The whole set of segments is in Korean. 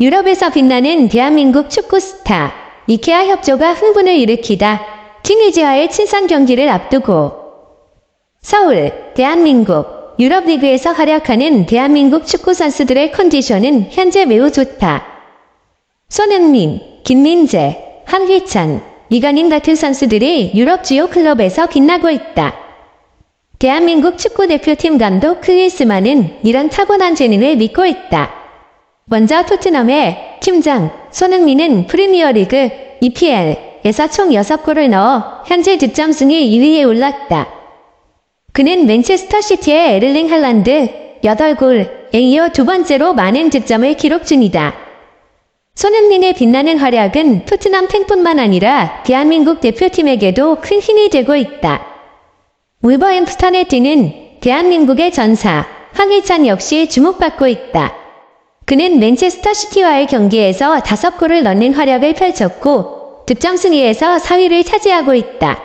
유럽에서 빛나는 대한민국 축구 스타 이케아 협조가 흥분을 일으키다 튀니지와의 친선 경기를 앞두고 서울, 대한민국, 유럽리그에서 활약하는 대한민국 축구 선수들의 컨디션은 현재 매우 좋다. 손흥민, 김민재, 한희찬, 이강인 같은 선수들이 유럽 주요 클럽에서 빛나고 있다. 대한민국 축구대표팀 감독 크리스만은 이런 타고난 재능을 믿고 있다. 먼저 토트넘의 팀장 손흥민은 프리미어리그 EPL에서 총 6골을 넣어 현재 득점 순위 2위에 올랐다. 그는 맨체스터 시티의 에를링 할란드 8골에 이어 두 번째로 많은 득점을 기록 중이다. 손흥민의 빛나는 활약은 토트넘 팬뿐만 아니라 대한민국 대표팀에게도 큰 힘이 되고 있다. 울버햄프턴에 뛰는 대한민국의 전사 황희찬 역시 주목받고 있다. 그는 맨체스터 시티와의 경기에서 5골을 넣는 활약을 펼쳤고 득점 순위에서 4위를 차지하고 있다.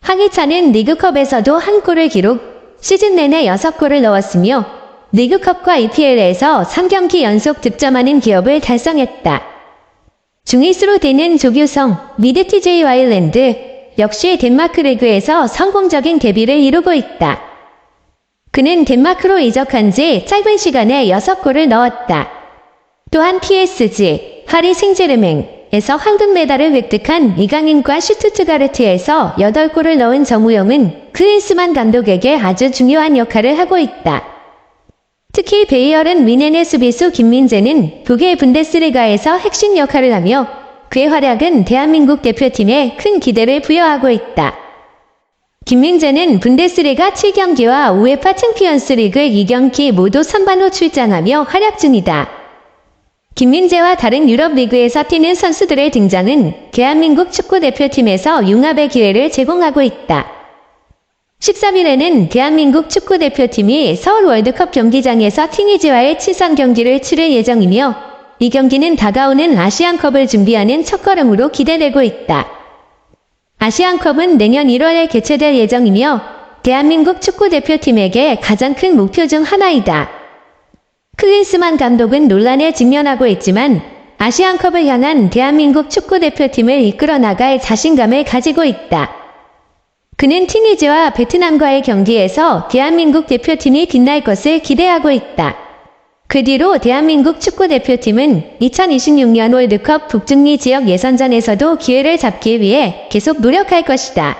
황희찬은 리그컵에서도 한 골을 기록, 시즌 내내 6골을 넣었으며 리그컵과 EPL에서 3경기 연속 득점하는 기업을 달성했다. 중위수로 되는 조규성, 미드 TJ 와일랜드 역시 덴마크 리그에서 성공적인 데뷔를 이루고 있다. 그는 덴마크로 이적한 지 짧은 시간에 6골을 넣었다. 또한 PSG, 파리 생제르맹에서 황금 메달을 획득한 이강인과 슈투트가르트에서 8골을 넣은 정우영은 크린스만 감독에게 아주 중요한 역할을 하고 있다. 특히 베이어른 미넨의 수비수 김민재는 북의 분데스리가에서 핵심 역할을 하며 그의 활약은 대한민국 대표팀에 큰 기대를 부여하고 있다. 김민재는 분데스리가 7경기와 우에파 챔피언스 리그 2경기 모두 선반로 출장하며 활약 중이다. 김민재와 다른 유럽 리그에서 뛰는 선수들의 등장은 대한민국 축구 대표팀에서 융합의 기회를 제공하고 있다. 13일에는 대한민국 축구 대표팀이 서울 월드컵 경기장에서 튀니지와의 친선 경기를 치를 예정이며 이 경기는 다가오는 아시안컵을 준비하는 첫걸음으로 기대되고 있다. 아시안컵은 내년 1월에 개최될 예정이며 대한민국 축구 대표팀에게 가장 큰 목표 중 하나이다. 클린스만 감독은 논란에 직면하고 있지만 아시안컵을 향한 대한민국 축구 대표팀을 이끌어 나갈 자신감을 가지고 있다. 그는 튀니지와 베트남과의 경기에서 대한민국 대표팀이 빛날 것을 기대하고 있다. 그 뒤로 대한민국 축구대표팀은 2026년 월드컵 북중미 지역 예선전에서도 기회를 잡기 위해 계속 노력할 것이다.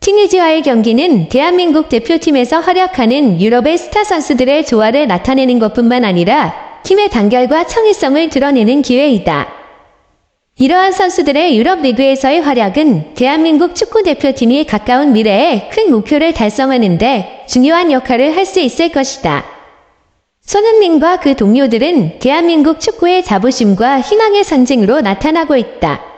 튀니지와의 경기는 대한민국 대표팀에서 활약하는 유럽의 스타 선수들의 조화를 나타내는 것뿐만 아니라 팀의 단결과 창의성을 드러내는 기회이다. 이러한 선수들의 유럽 리그에서의 활약은 대한민국 축구대표팀이 가까운 미래에 큰 목표를 달성하는데 중요한 역할을 할 수 있을 것이다. 손흥민과 그 동료들은 대한민국 축구의 자부심과 희망의 상징으로 나타나고 있다.